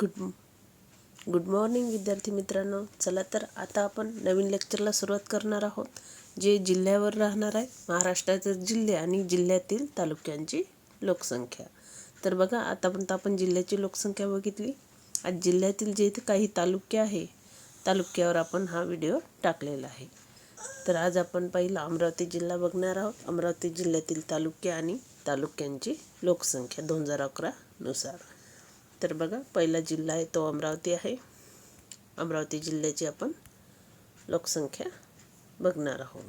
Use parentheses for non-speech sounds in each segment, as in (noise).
Good good morning विद्यार्थी मित्रांनो. चला तर आता आपण नवीन लेक्चरला सुरुवात करणार आहोत जे जिल्ह्यावर राहणार आहे महाराष्ट्राचे जिल्हे आणि जिल्ह्यातील तालुक्यांची लोकसंख्या. तर बघा आतापर्यंत आपण जिल्ह्याची लोकसंख्या बघितली. आज जिल्ह्यातील जे इथे काही तालुके आहे तालुक्यावर आपण हा व्हिडिओ टाकलेला आहे. तर आज आपण पहिला अमरावती जिल्हा बघणार आहोत. अमरावती जिल्ह्यातील तालुके आणि तालुक्यांची लोकसंख्या दोन हजार अकरानुसार तर बघा पहिला जिल्हा आहे तो अमरावती आहे. अमरावती जिल्ह्याची आपण लोकसंख्या बघणार आहोत.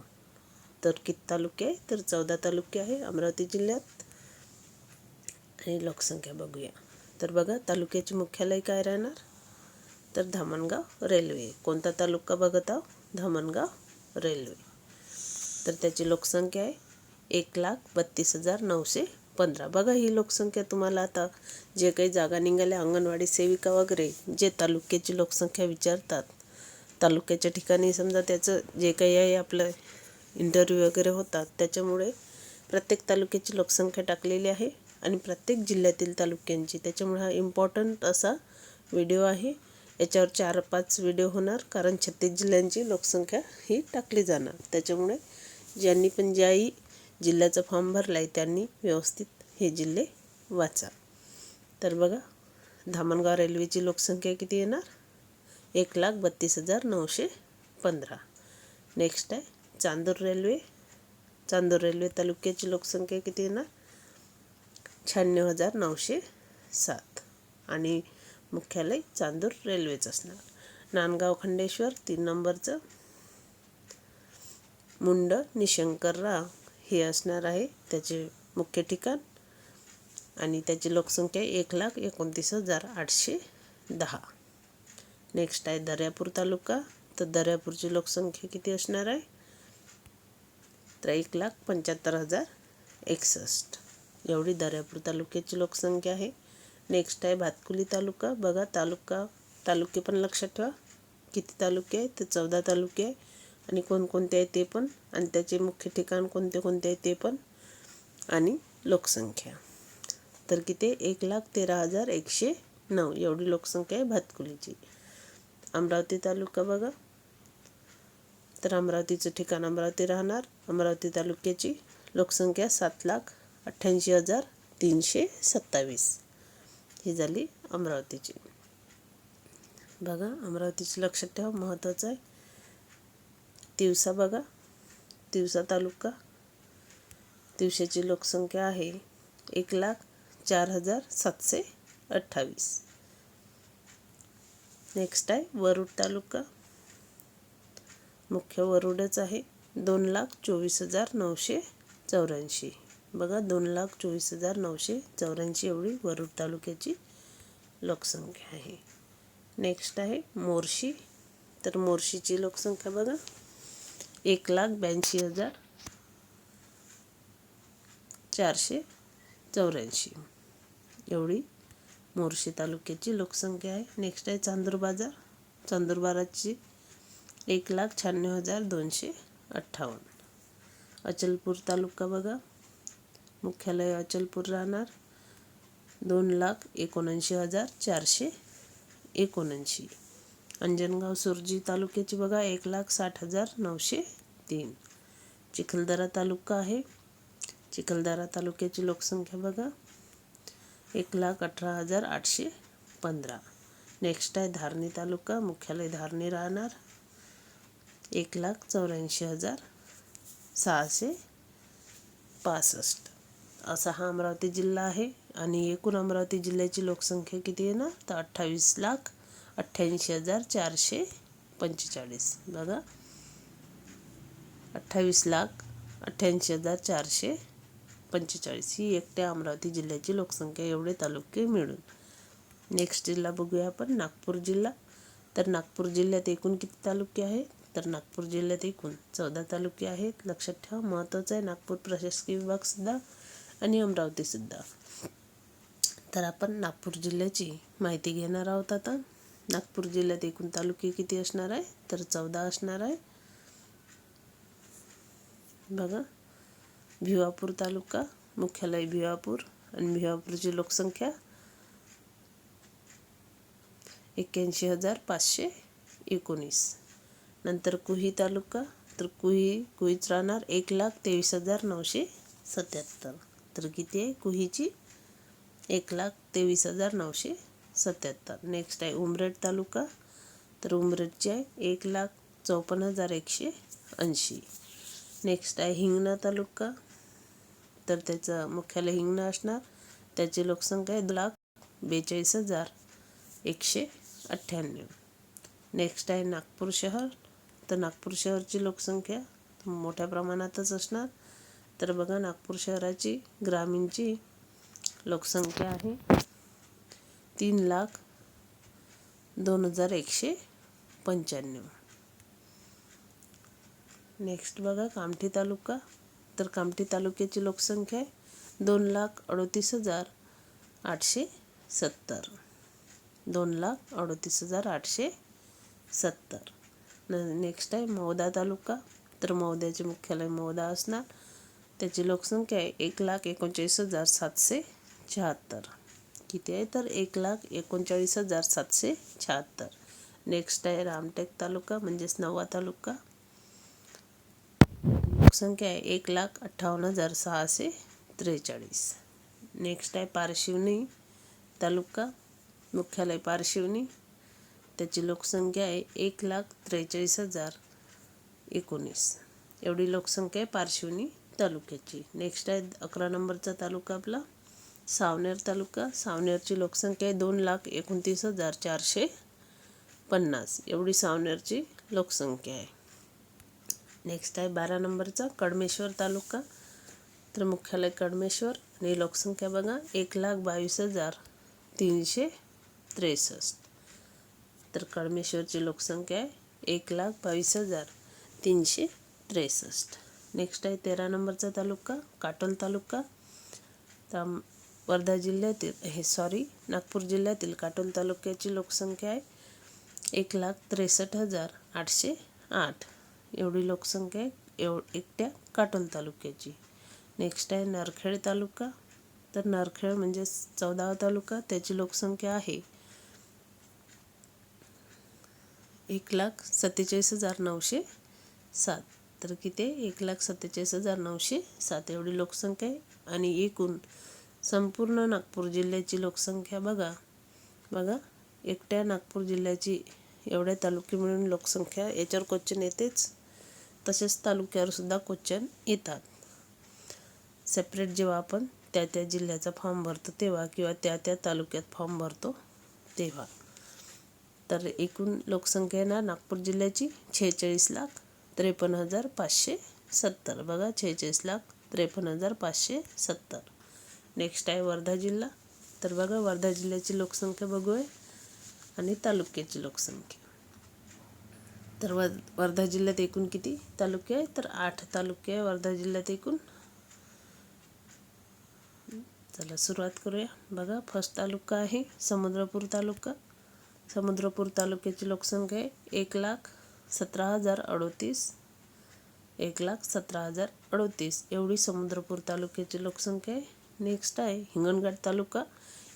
तर किती तालुके आहे? तर चौदा तालुके आहे अमरावती जिल्ह्यात. आणि लोकसंख्या बघूया. तर बघा तालुक्याचे मुख्यालय काय राहणार? तर धामणगाव रेल्वे. कोणता तालुका बघत आहो धामणगाव रेल्वे. तर त्याची लोकसंख्या आहे एक लाख बत्तीस हजार नऊशे पंधरा. बघा ही लोकसंख्या तुम्हाला आता जे काही जागा निघाल्या अंगणवाडी सेविका वगैरे जे तालुक्याची लोकसंख्या विचारतात. तालुक्याच्या ठिकाणी समजा त्याचं जे काही आहे आपलं इंटरव्ह्यू वगैरे होतात त्याच्यामुळे प्रत्येक तालुक्याची लोकसंख्या टाकलेली आहे आणि प्रत्येक जिल्ह्यातील तालुक्यांची. त्याच्यामुळे हा इम्पॉर्टंट असा व्हिडिओ आहे. याच्यावर चार पाच व्हिडिओ होणार कारण छत्तीस जिल्ह्यांची लोकसंख्या ही टाकली जाणार. त्याच्यामुळे ज्यांनी पण ज्याही जिल्ह्याचा फॉर्म भरला आहे त्यांनी व्यवस्थित हे जिल्हे वाचा. तर बघा धामणगाव रेल्वेची लोकसंख्या किती येणार? एक लाख बत्तीस हजार नऊशे पंधरा. नेक्स्ट आहे चांदूर रेल्वे. चांदूर रेल्वे तालुक्याची लोकसंख्या किती येणार? शहाण्णव हजार नऊशे सात. आणि मुख्यालय चांदूर रेल्वेचं असणार. नांदगाव खंडेश्वर तीन नंबरचं. मुंड निशंकरराव. हे असणार आहे. त्याचे मुख्य ठिकाण आणि त्याची लोकसंख्या एक लाख एकोणतीस हजार आठशे दहा. नेक्स्ट आहे दर्यापूर तालुका. तर दर्यापूरची लोकसंख्या किती असणार आहे? तर एक लाख पंच्याहत्तर हजार एकसष्ट. एवढी दर्यापूर तालुक्याची लोकसंख्या आहे. नेक्स्ट आहे भातकुली तालुका. बघा तालुका तालुके पण लक्षात ठेवा. किती तालुके आहे तर चौदा तालुके आहे. आणि कोणकोणते आहे ते पण आणि त्याचे मुख्य ठिकाण कोणते कोणते आहे ते पण आणि लोकसंख्या. तर किती? एक लाख तेरा हजार एकशे नऊ. एवढी लोकसंख्या आहे भातकुलीची. अमरावती तालुका बघा. तर अमरावतीचं ठिकाण अमरावती राहणार. अमरावती तालुक्याची लोकसंख्या सात लाख अठ्ठ्याऐंशी हजार तीनशे सत्तावीस. ही झाली अमरावतीची. बघा अमरावतीची लक्षात ठेवा महत्त्वाचं आहे. तिवसा बघा. तिवसा तालुका. तिवशाची लोकसंख्या आहे एक लाख चार हजार सातशे अठ्ठावीस. नेक्स्ट आहे वरुड तालुका. मुख्य वरुडच आहे दोन लाख चोवीस हजार नऊशे चौऱ्याऐंशी. बघा दोन लाख चोवीस हजार नऊशे चौऱ्याऐंशी एवढी वरुड तालुक्याची लोकसंख्या आहे. नेक्स्ट आहे मोर्शी. तर मोर्शीची लोकसंख्या बघा. एक लाख ब्याऐंशी हजार चारशे चौऱ्याऐंशी. एवढी मोर्शी तालुक्याची लोकसंख्या आहे. नेक्स्ट आहे चांदूर बाजार. चांदूर बाजारची एक लाख शहाण्णव हजार दोनशे अठ्ठावन्न. अचलपूर तालुका बघा. मुख्यालय अचलपूर राहणार. दोन लाख एकोणऐंशी हजार चारशे एकोणऐंशी. अंजनगाव सुरजी तालुक्याची बघा एक लाख साठ हजार नऊशे तीन. चिखलदरा तालुका आहे. चिखलदरा तालुक्याची लोकसंख्या बघा एक लाख अठरा हजार आठशे पंधरा. नेक्स्ट आहे धारणी तालुका मुख्यालय धारणी राहणार. एक लाख चौऱ्याऐंशी हजार सहाशे पासष्ट. असा हा अमरावती जिल्हा आहे आणि एकूण अमरावती जिल्ह्याची लोकसंख्या किती आहे ना? तर अठ्ठावीस लाख अठ्ठ्याऐंशी हजार चारशे पंचेचाळीस. बघा. अठ्ठावीस लाख अठ्ठ्याऐंशी हजार चारशे पंचेचाळीस. ही एकट्या अमरावती जिल्ह्याची लोकसंख्या एवढे तालुके मिळून. नेक्स्ट जिल्हा बघूया आपण. नागपूर जिल्हा. तर नागपूर जिल्ह्यात एकूण किती तालुके आहेत? तर नागपूर जिल्ह्यात एकूण चौदा तालुके आहेत. लक्षात ठेवा महत्त्वाचं आहे. नागपूर प्रशासकीय विभागसुद्धा आणि अमरावतीसुद्धा तर आपण नागपूर जिल्ह्याची माहिती घेणार आहोत आता. नागपूर जिल्ह्यात एकूण तालुके किती असणार आहे? तर चौदा असणार आहे. बघा. भिवापूर तालुका मुख्यालय भिवापूर आणि भिवापूरची लोकसंख्या एक्क्याऐंशी हजार पाचशे एकोणीस. नंतर कुही तालुका तर कुही कुहीच राहणार एक लाख तेवीस हजार नऊशे सत्याहत्तर. तर किती आहे? कुहीची एक लाख तेवीस हजार नऊशे सत्याहत्तर. नेक्स्ट आहे उमरेड तालुका. तर उमरेडची आहे एक लाख चौपन्न हजार एकशे ऐंशी. नेक्स्ट आहे हिंगणा तालुका. तर त्याचं मुख्यालय हिंगणा असणार. त्याची लोकसंख्या आहे लाख बेचाळीस हजार एकशे अठ्ठ्याण्णव. नेक्स्ट आहे नागपूर शहर. तर नागपूर शहरची लोकसंख्या मोठ्या प्रमाणातच असणार. तर बघा नागपूर शहराची ग्रामीणची लोकसंख्या आहे. तीन लाख दोन हजार एकशे पंच्याण्णव. नेक्स्ट बघा कामठी तालुका. तर कामठी तालुक्याची लोकसंख्या आहे दोन लाख अडोतीस हजार आठशे सत्तर. दोन लाख अडोतीस हजार आठशे सत्तर. न नेक्स्ट आहे मौदा तालुका. तर मौद्याचे मुख्यालय मौदा असणार. त्याची लोकसंख्या आहे एक लाख एकोणचाळीस हजार सातशे शहात्तर. किती आहे? तर एक लाख एकोणचाळीस हजार सातशे शहात्तर. नेक्स्ट आहे रामटेक तालुका म्हणजेच नवा तालुका. लोकसंख्या आहे एक लाख अठ्ठावन्न हजार सहाशे त्रेचाळीस. नेक्स्ट आहे पारशिवनी तालुका मुख्यालय पारशिवनी. त्याची लोकसंख्या आहे एक लाख त्रेचाळीस हजार एकोणीस. एवढी लोकसंख्या आहे पारशिवनी तालुक्याची. नेक्स्ट आहे अकरा नंबरचा तालुका आपला. सावनेर तालुका सावनेरची लोकसंख्या आहे दोन लाख एकोणतीस हजार चारशे पन्नास. एवढी सावनेरची लोकसंख्या आहे. नेक्स्ट आहे बारा नंबरचा कडमेश्वर तालुका. तर मुख्यालय कडमेश्वर आणि लोकसंख्या बघा एक लाख बावीस हजार तीनशे त्रेसष्ट. तर कडमेश्वरची लोकसंख्या आहे एक लाख बावीस हजार तीनशे त्रेसष्ट. नेक्स्ट आहे तेरा नंबरचा तालुका काटोल तालुका. तर वर्धा जिल्ह्यातील हे सॉरी नागपूर जिल्ह्यातील काटोल तालुक्याची लोकसंख्या आहे. एक लाख त्रेसष्ट हजार आठशे आठ. एवढी लोकसंख्या आहे एव एकट्या काटोल तालुक्याची. नेक्स्ट आहे नरखेड तालुका. तर नरखेड म्हणजे चौदावा तालुका त्याची लोकसंख्या आहे एक लाख सत्तेचाळीस हजार नऊशे सात. तर किती? एक लाख सत्तेचाळीस हजार नऊशे सात. एवढी लोकसंख्या आहे. आणि एकूण संपूर्ण नागपूर जिल्ह्याची लोकसंख्या बघा. बघा एकट्या नागपूर जिल्ह्याची एवढ्या तालुके मिळून लोकसंख्या याच्यावर क्वेश्चन येतेच. तसेच तालुक्यावर सुद्धा क्वेश्चन येतात. सेपरेट जेव्हा आपण त्या त्या जिल्ह्याचा फॉर्म भरतो तेव्हा किंवा त्या त्या तालुक्यात फॉर्म भरतो तेव्हा. तर एकूण लोकसंख्या येणार नागपूर जिल्ह्याची छेचाळीस लाख त्रेपन्न हजार पाचशे सत्तर. बघा छेचाळीस लाख त्रेपन्न हजार पाचशे सत्तर. नेक्स्ट आहे वर्धा जिल्हा. तर बघा वर्धा जिल्ह्याची लोकसंख्या बघूया आणि तालुक्याची लोकसंख्या. तर व वर्धा जिल्ह्यात एकूण किती तालुके आहे तर आठ तालुके आहे वर्धा जिल्ह्यात एकूण. चला सुरुवात करूया. बघा फर्स्ट तालुका आहे समुद्रपूर तालुका. समुद्रपूर तालुक्याची लोकसंख्या आहे एक लाख सतरा हजार अडोतीस. एक लाख सतरा हजार अडोतीस. एवढी समुद्रपूर तालुक्याची लोकसंख्या आहे. नेक्स्ट आहे हिंगणघाट तालुका.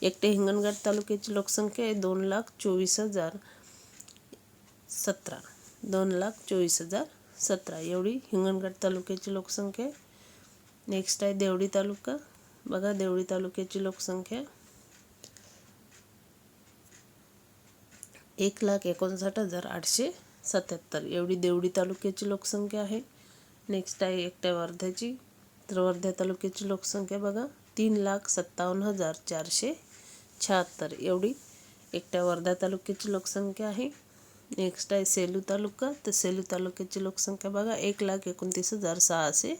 एकटे हिंगणघाट तालुक्याची लोकसंख्या आहे दोन लाख चोवीस हजार सतरा. दोन लाख चोवीस हजार सतरा. एवढी हिंगणघाट तालुक्याची लोकसंख्या आहे. नेक्स्ट आहे देवडी तालुका. बघा देवळी तालुक्याची लोकसंख्या. एक लाख एकोणसाठ हजार आठशे सत्याहत्तर. एवढी देवडी तालुक्याची लोकसंख्या आहे. नेक्स्ट आहे एकट्या वर्ध्याची. तर वर्धा तालुक्याची लोकसंख्या बघा. तीन लाख सत्तावन्न हजार चारशे शहात्तर एवढी एकट्या वर्धा तालुक्याची लोकसंख्या आहे. नेक्स्ट आहे सेलू तालुका. तर सेलू तालुक्याची लोकसंख्या बघा एक लाख एकोणतीस हजार सहाशे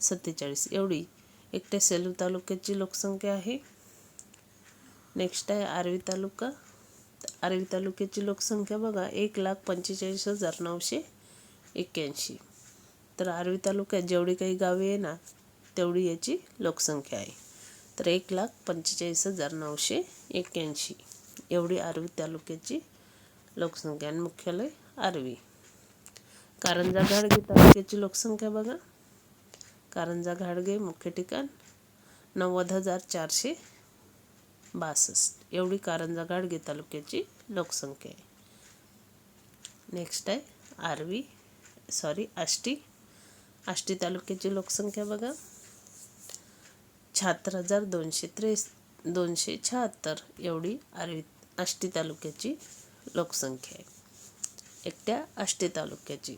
सत्तेचाळीस. एवढी एकट्या सेलू तालुक्याची लोकसंख्या आहे. नेक्स्ट आहे आर्वी तालुका. आर्वी तालुक्याची लोकसंख्या बघा एक लाख पंचेचाळीस हजार नऊशे एक्क्याऐंशी. तर आर्वी तालुक्यात जेवढी काही गावे येणार तेवढी याची लोकसंख्या आहे. तर एक लाख पंचेचाळीस हजार नऊशे एक्क्याऐंशी. एवढी आर्वी तालुक्याची लोकसंख्या आणि मुख्यालय आर्वी. कारंजा घाडगे तालुक्याची लोकसंख्या बघा. कारंजा घाडगे मुख्य ठिकाण नव्वद हजार चारशे बासष्ट. एवढी कारंजा घाडगे तालुक्याची लोकसंख्या आहे. नेक्स्ट आहे आर्वी सॉरी आष्टी. आष्टी तालुक्याची लोकसंख्या बघा. शहात्तर हजार दोनशे त्रेस दोनशे शहात्तर एवढी आर्वी आष्टी तालुक्याची लोकसंख्या आहे. एकट्या आष्टी तालुक्याची.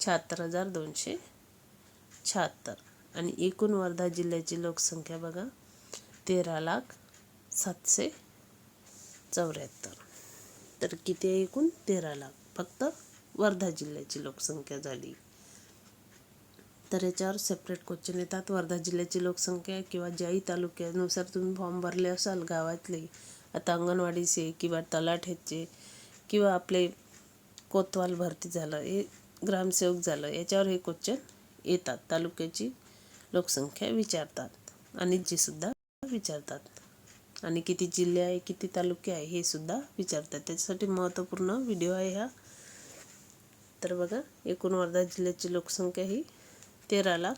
शहात्तर हजार दोनशे शहात्तर आणि एकूण वर्धा जिल्ह्याची लोकसंख्या बघा तेरा लाख सातशे चौऱ्याहत्तर. तर किती आहे एकूण? तेरा लाख. फक्त वर्धा जिल्ह्याची लोकसंख्या झाली. तर याच्यावर सेपरेट क्वेश्चन येतात. वर्धा जिल्ह्याची लोकसंख्या किंवा ज्याही तालुक्यानुसार तुम्ही फॉर्म भरले असाल गावातले आता अंगणवाडीचे किंवा तलाठ्याचे किंवा आपले कोतवाल भरती झालं हे ग्रामसेवक झालं याच्यावर हे क्वेश्चन येतात. तालुक्याची लोकसंख्या विचारतात. आणि जी सुद्धा विचारतात. आणि किती जिल्हे आहे किती तालुके आहे हे सुद्धा विचारतात. त्याच्यासाठी महत्त्वपूर्ण व्हिडिओ आहे हा. तर बघा एकूण वर्धा जिल्ह्याची लोकसंख्या ही तेरा लाख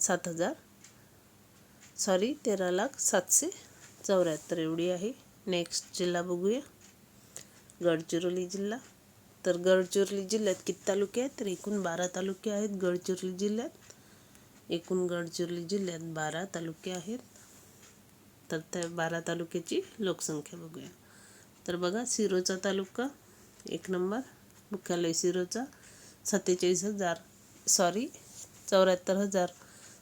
सात हजार. सॉरी तेरा लाख सातशे चौऱ्याहत्तर एवढी आहे. नेक्स्ट जिल्हा बघूया. गडचिरोली जिल्हा. तर गडचिरोली जिल्ह्यात किती तालुके आहेत? तर एकूण बारा तालुके आहेत गडचिरोली जिल्ह्यात. एकूण गडचिरोली जिल्ह्यात बारा तालुके आहेत. तर त्या बारा तालुक्याची लोकसंख्या बघूया. तर बघा सिरोचा तालुका एक नंबर. मुख्यालय सिरोचा सत्तेचाळीस हजार. सॉरी चौऱ्याहत्तर हजार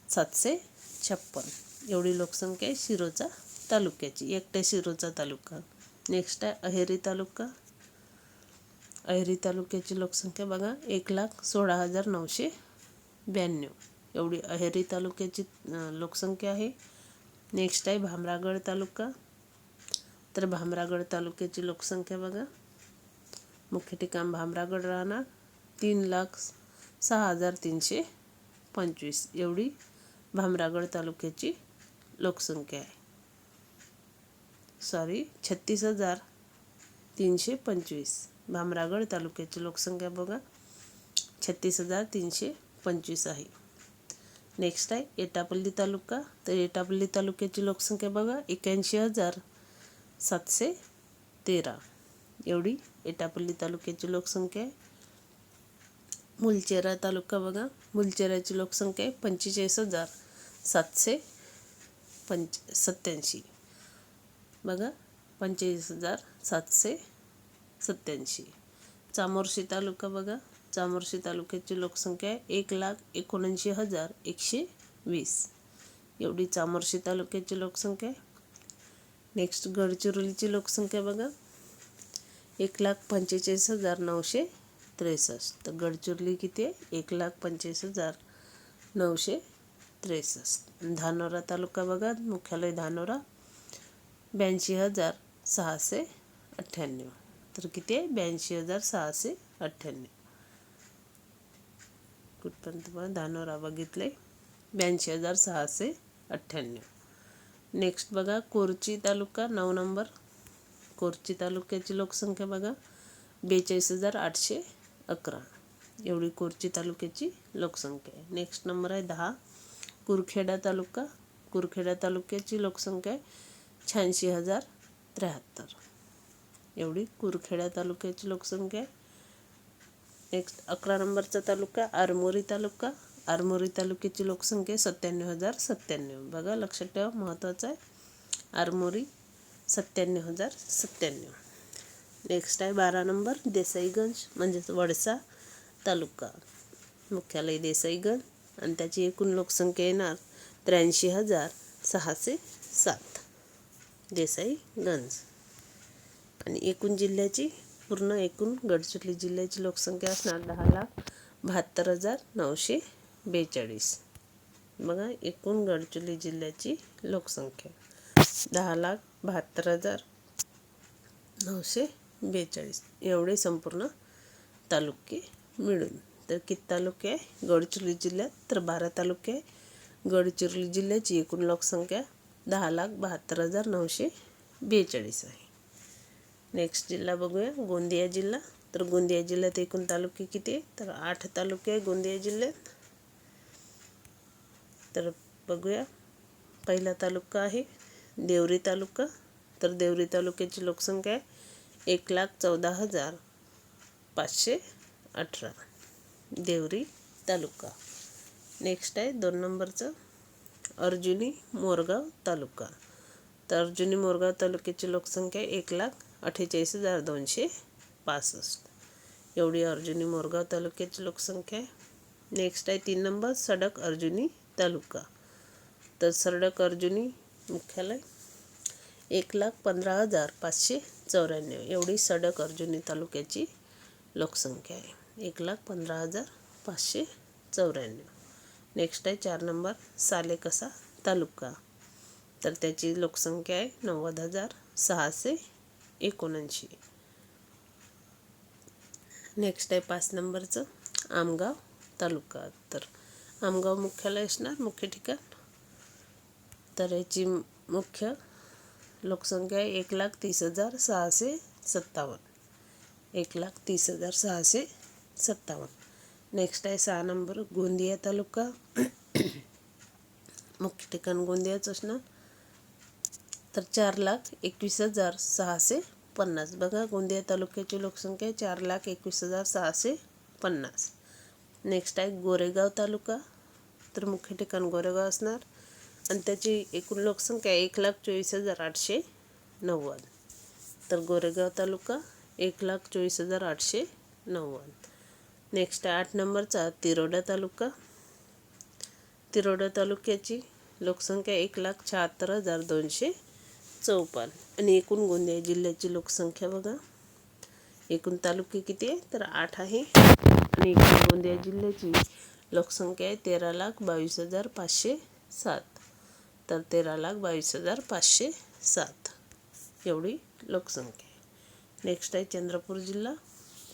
सातशे छप्पन. एवढी लोकसंख्या आहे शिरोचा तालुक्याची. एकट्या शिरोचा तालुका. नेक्स्ट आहे अहेरी तालुका. अहेरी तालुक्याची लोकसंख्या बघा एक लाख सोळा हजार नऊशे ब्याण्णव. एवढी अहेरी तालुक्याची लोकसंख्या आहे. नेक्स्ट आहे भामरागड तालुका. तर भामरागड तालुक्याची लोकसंख्या बघा. मुख्य ठिकाण भामरागड राहणार तीन लाख सहा हजार तीनशे पंचवीस एवढी भामरागड तालुक्याची लोकसंख्या आहे. सॉरी छत्तीस हजार तीनशे पंचवीस भामरागड तालुक्याची लोकसंख्या बघा. छत्तीस हजार तीनशे पंचवीस आहे. नेक्स्ट आहे एटापल्ली तालुका. तर एटापल्ली तालुक्याची लोकसंख्या बघा. एक्याऐंशी हजार सातशे तेरा एवढी एटापल्ली तालुक्याची लोकसंख्या आहे. मुलचेरा तालुका बघा. मुलचेराची लोकसंख्या आहे पंचेचाळीस हजार सातशे पंच सत्याऐंशी बघा पंचेचाळीस हजार सातशे सत्याऐंशी चामोर्शी तालुका बघा. चामोर्शी तालुक्याची लोकसंख्या आहे एक लाख एकोणऐंशी हजार एकशे वीस. एवढी चामोर्शी तालुक्याची लोकसंख्या आहे. नेक्स्ट गडचिरोलीची लोकसंख्या बघा. एक लाख पंचेचाळीस हजार नऊशे त्रेसष्ट. तर गडचिरोली किती आहे? एक लाख पंचवीस हजार नऊशे त्रेसष्ट. धानोरा तालुका बघा मुख्यालय धानोरा ब्याऐंशी हजार सहाशे अठ्ठ्याण्णव. तर किती आहे? ब्याऐंशी हजार सहाशे अठ्ठ्याण्णव. कुठपर्यंत बघा धानोरा बघितले? ब्याऐंशी हजार सहाशे अठ्ठ्याण्णव. नेक्स्ट बघा कोरची तालुका नऊ नंबर. कोरची तालुक्याची लोकसंख्या बघा. बेचाळीस हजार आठशे अकरा. एवढी कोरची तालुक्याची लोकसंख्या आहे. नेक्स्ट नंबर आहे दहा. कुरखेडा तालुका, कुरखेडा तालुक्याची लोकसंख्या आहे शहाऐंशी हज़ार त्र्याहत्तर. एवढी कुरखेडा तालुक्याची लोकसंख्या आहे. नेक्स्ट अकरा नंबरचा तालुका, आरमोरी तालुका. आरमोरी तालुक्याची लोकसंख्या सत्त्याण्णव हज़ार सत्त्याण्णव. बघा, लक्षात ठेवा महत्त्वाचं आहे. आरमोरी सत्त्याण्णव हज़ार सत्त्याण्णव. नेक्स्ट आहे बारा नंबर देसाईगंज म्हणजेच वडसा तालुका. मुख्यालय देसाईगंज आणि त्याची एकूण लोकसंख्या येणार त्र्याऐंशी हजार सहाशे सात. देसाईगंज. आणि एकूण जिल्ह्याची पूर्ण एकूण गडचिरोली जिल्ह्याची लोकसंख्या असणार दहा लाख बहात्तर हजार नऊशे बेचाळीस. बघा एकूण गडचिरोली जिल्ह्याची लोकसंख्या. दहा लाख बहात्तर हजार नऊशे बेचाळीस. एवढे संपूर्ण तालुके मिळून. तर किती तालुके आहे? गडचिरोली जिल्ह्यात तर बारा तालुके आहे. गडचिरोली जिल्ह्याची एकूण लोकसंख्या दहा लाख बहात्तर हजार नऊशे बेचाळीस आहे. नेक्स्ट जिल्हा बघूया. गोंदिया जिल्हा. तर गोंदिया जिल्ह्यात एकूण तालुके किती आहे तर आठ तालुके आहे गोंदिया जिल्ह्यात. तर बघूया. पहिला तालुका आहे देवरी तालुका. तर देवरी तालुक्याची लोकसंख्या आहे एक लाख चौदा हजार पाचशे अठरा. देवरी तालुका. नेक्स्ट आहे दोन नंबरचं अर्जुनी मोरगाव तालुका. तर अर्जुनी मोरगाव तालुक्याची लोकसंख्या एक लाख अठ्ठेचाळीस हजार दोनशे पासष्ट. एवढी अर्जुनी मोरगाव तालुक्याची लोकसंख्या. आहे नेक्स्ट आहे तीन नंबर सडक अर्जुनी तालुका. तर सडक अर्जुनी मुख्यालय एक लाख पंधरा हजार पाचशे चौऱ्याण्णव. एवढी सडक अर्जुनी तालुक्याची लोकसंख्या आहे. एक लाख पंधरा हजार पाचशे चौऱ्याण्णव. नेक्स्ट आहे चार नंबर सालेकसा तालुका. तर त्याची लोकसंख्या आहे नव्वद हजार सहाशे एकोणऐंशी. नेक्स्ट आहे पाच नंबरचं आमगाव तालुका. तर आमगाव मुख्यालय असणार मुख्य ठिकाण. तर याची मुख्य लोकसंख्या एक लाख तीस हजार सहाशे सत्तावन्न. एक लाख तीस हजार सहाशे सत्तावन्न. नेक्स्ट आहे सहा नंबर गोंदिया तालुका. (coughs) मुख्य ठिकाण गोंदियाच असणार. तर चार लाख एकवीस हजार सहाशे पन्नास. बघा गोंदिया तालुक्याची लोकसंख्या आहे चार लाख एकवीस हजार सहाशे पन्नास. नेक्स्ट आहे गोरेगाव तालुका. तर मुख्य ठिकाण गोरेगाव असणार. आणि त्याची एकूण लोकसंख्या एक लाख चोवीस हजार आठशे नव्वद. तर गोरेगाव तालुका एक लाख चोवीस हजार आठशे नव्वद. नेक्स्ट आठ नंबरचा तिरोडा तालुका. तिरोडा तालुक्याची लोकसंख्या एक लाख शहात्तर हजार दोनशे चौपन्न. आणि एकूण गोंदिया जिल्ह्याची लोकसंख्या बघा. एकूण तालुके किती आहे? तर आठ आहे. आणि एकूण गोंदिया जिल्ह्याची लोकसंख्या आहे तेरा लाख बावीस हजार पाचशे सात. तर तेरा लाख बावीस हजार पाचशे सात. एवढी लोकसंख्या आहे. नेक्स्ट आहे चंद्रपूर जिल्हा.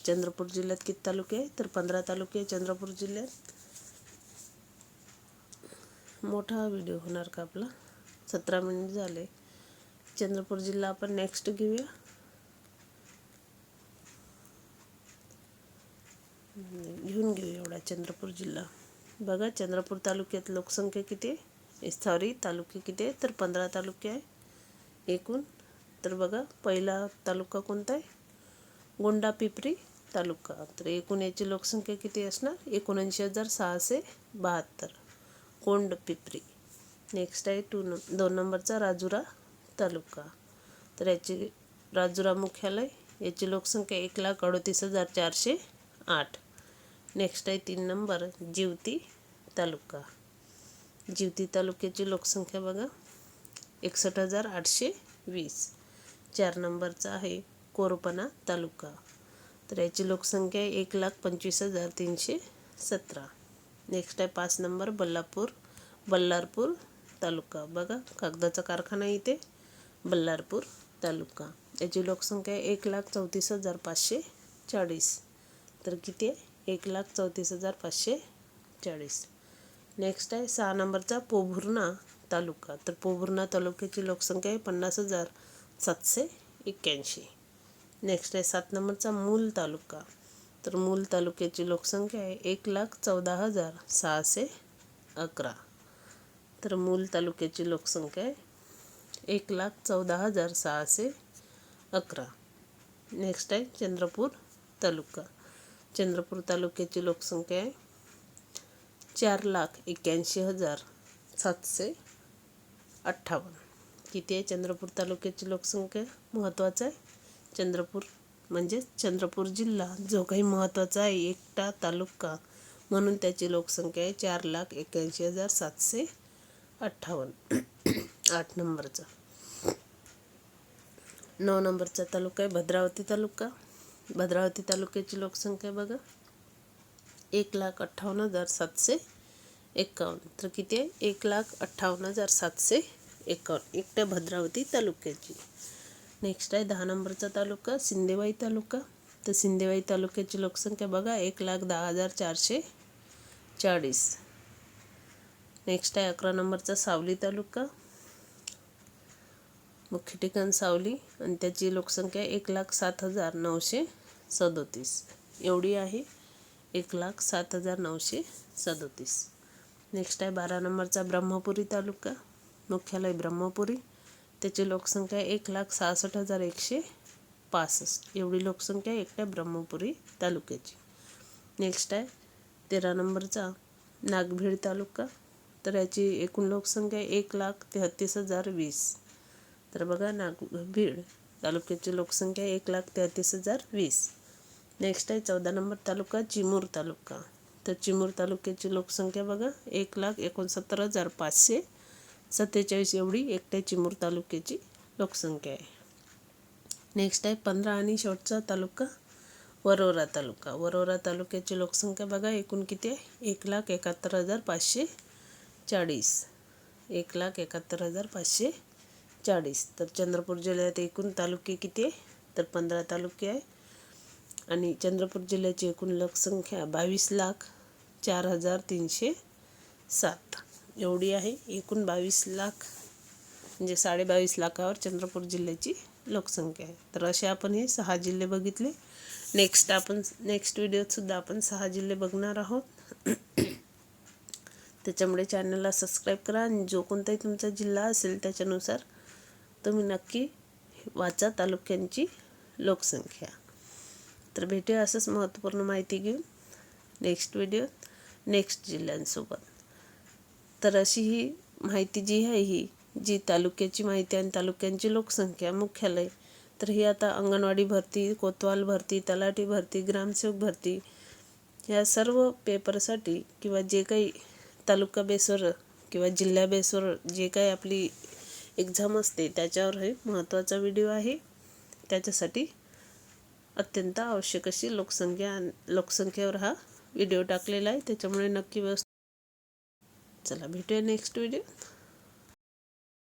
चंद्रपूर जिल्ह्यात किती तालुके आहे तर पंधरा तालुके आहे चंद्रपूर जिल्ह्यात. मोठा व्हिडिओ होणार का आपला? सतरा मिनिट झाले. चंद्रपूर जिल्हा आपण नेक्स्ट घेऊया. घेऊन घेऊ एवढा चंद्रपूर जिल्हा. बघा चंद्रपूर तालुक्यात लोकसंख्या किती आहे? सॉरी तालुके किती आहे? तर पंधरा तालुके आहे. एकूण तर बघा पहिला तालुका कोणता आहे? गोंडा पिपरी तालुका. तर एकूण याची लोकसंख्या किती असणार? एकोणऐंशी हजार सहाशे बहात्तर. कोंड पिपरी. नेक्स्ट आहे टू नंब दोन नंबरचा राजुरा तालुका. तर याची राजुरा मुख्यालय याची लोकसंख्या एक लाख अडतीस हजार चारशे आठ. नेक्स्ट आहे तीन नंबर जिवती तालुका. जिवती तालुक्याची लोकसंख्या बघा. एकसष्ट हजार आठशे वीस. चार नंबरचा आहे कोरपणा तालुका. तर याची लोकसंख्या एक लाख पंचवीस हजार तीनशे सतरा. नेक्स्ट आहे पाच नंबर बल्लापूर बल्लारपूर तालुका. बघा कागदाचा कारखाना इथे. बल्लारपूर तालुका. याची लोकसंख्या एक लाख चौतीस हजार पाचशे चाळीस. तर किती आहे? एक लाख चौतीस हजार पाचशे चाळीस. नेक्स्ट आहे सहा नंबरचा पोभुर्णा तालुका. तर पोभुर्णा तालुक्याची लोकसंख्या आहे पन्नास हजार सातशे एक्क्याऐंशी. नेक्स्ट आहे सात नंबरचा मूल तालुका. तर मूल तालुक्याची लोकसंख्या आहे एक लाख चौदा हजार सहाशे अकरा. तर मूल तालुक्याची लोकसंख्या आहे एक लाख चौदा हजार सहाशे अकरा. नेक्स्ट आहे चंद्रपूर तालुका. चंद्रपूर तालुक्याची लोकसंख्या आहे चार लाख एक्क्याऐंशी हज़ार सातशे अठ्ठावन्न. किती आहे चंद्रपूर तालुक्याची लोकसंख्या? महत्त्वाचं आहे? चंद्रपूर म्हणजे चंद्रपूर जिल्हा, जो काही महत्त्वाचा आहे, एकटा तालुका. म्हणून त्याची लोकसंख्या आहे चार लाख एक्क्याऐंशी हज़ार सातशे अठ्ठावन्न. आठ नंबरचा. नऊ नंबरचा तालुका आहे भद्रावती तालुका. भद्रावती तालुक्याची लोकसंख्या बघा. एक लाख अठ्ठावन्न हजार सातशे एकावन्न. तर किती आहे? एक लाख अठ्ठावन्न हजार सातशे एकावन्न. एकट्या भद्रावती तालुक्याची. नेक्स्ट आहे दहा नंबरचा तालुका सिंदेवाई तालुका. तर सिंदेवाई तालुक्याची लोकसंख्या बघा एक लाख दहा हजार चारशे चाळीस. नेक्स्ट आहे अकरा नंबरचा सावली तालुका. मुख्य ठिकाण सावली आणि त्याची लोकसंख्या एक लाख सात हजार नऊशे सदोतीस. एवढी आहे. एक लाख सात हजार नऊशे सदोतीस. नेक्स्ट आहे बारा नंबरचा ब्रह्मपुरी तालुका. मुख्यालय ब्रह्मपुरी. त्याची लोकसंख्या एक लाख सहासष्ट हजार एकशे पासष्ट. एवढी लोकसंख्या एकट्या ब्रह्मपुरी तालुक्याची. नेक्स्ट आहे तेरा नंबरचा नागभीड तालुका. तर याची एकूण लोकसंख्या एक लाख तेहतीस हजार वीस. तर बघा नागभीड तालुक्याची लोकसंख्या एक लाख तेहतीस हजार वीस. नेक्स्ट आहे चौदा नंबर तालुका चिमूर तालुका. तर चिमूर तालुक्याची लोकसंख्या बघा एक लाख एकोणसत्तर हजार पाचशे सत्तेचाळीस एवढी एकट्या चिमूर तालुक्याची लोकसंख्या आहे. नेक्स्ट आहे पंधरा आणि शेवटचा तालुका वरोरा तालुका. वरोरा तालुक्याची लोकसंख्या बघा एकूण किती आहे? एक लाख एकाहत्तर हजार पाचशे चाळीस. एक लाख एकाहत्तर हजार पाचशे चाळीस. तर चंद्रपूर जिल्ह्यात एकूण तालुके किती आहे? तर पंधरा तालुके आहे. आणि चंद्रपूर जिल्ह्याची एकूण लोकसंख्या बावीस लाख चार हजार तीनशे सात. एवढी आहे. एकूण बावीस लाख म्हणजे साडेबावीस लाखावर चंद्रपूर जिल्ह्याची लोकसंख्या आहे. तर असे आपण हे सहा जिल्हे बघितले. नेक्स्ट आपण नेक्स्ट व्हिडिओतसुद्धा आपण सहा जिल्हे बघणार आहोत. त्याच्यामुळे चॅनलला सबस्क्राईब करा आणि जो कोणताही तुमचा जिल्हा असेल त्याच्यानुसार तुम्ही नक्की वाचा तालुक्यांची लोकसंख्या. तर भेटूया असंच महत्त्वपूर्ण माहिती घेऊन नेक्स्ट व्हिडिओ नेक्स्ट जिल्ह्यांसोबत. तर अशी ही माहिती जी आहे ही जी तालुक्याची माहिती आणि तालुक्यांची लोकसंख्या मुख्यालय तर ही आता अंगणवाडी भरती कोतवाल भरती तलाठी भरती ग्रामसेवक भरती ह्या सर्व पेपरसाठी किंवा जे काही तालुका बेसवर किंवा जिल्हा बेसवर जे काही आपली एक्झाम असते त्याच्यावर हे महत्त्वाचा व्हिडिओ आहे. त्याच्यासाठी अत्यंत आवश्यक अशी लोकसंख्या लोकसंख्येवर हा व्हिडिओ टाकलेला आहे. त्याच्यामुळे नक्की व्यवस्थित चला भेटूया नेक्स्ट व्हिडिओ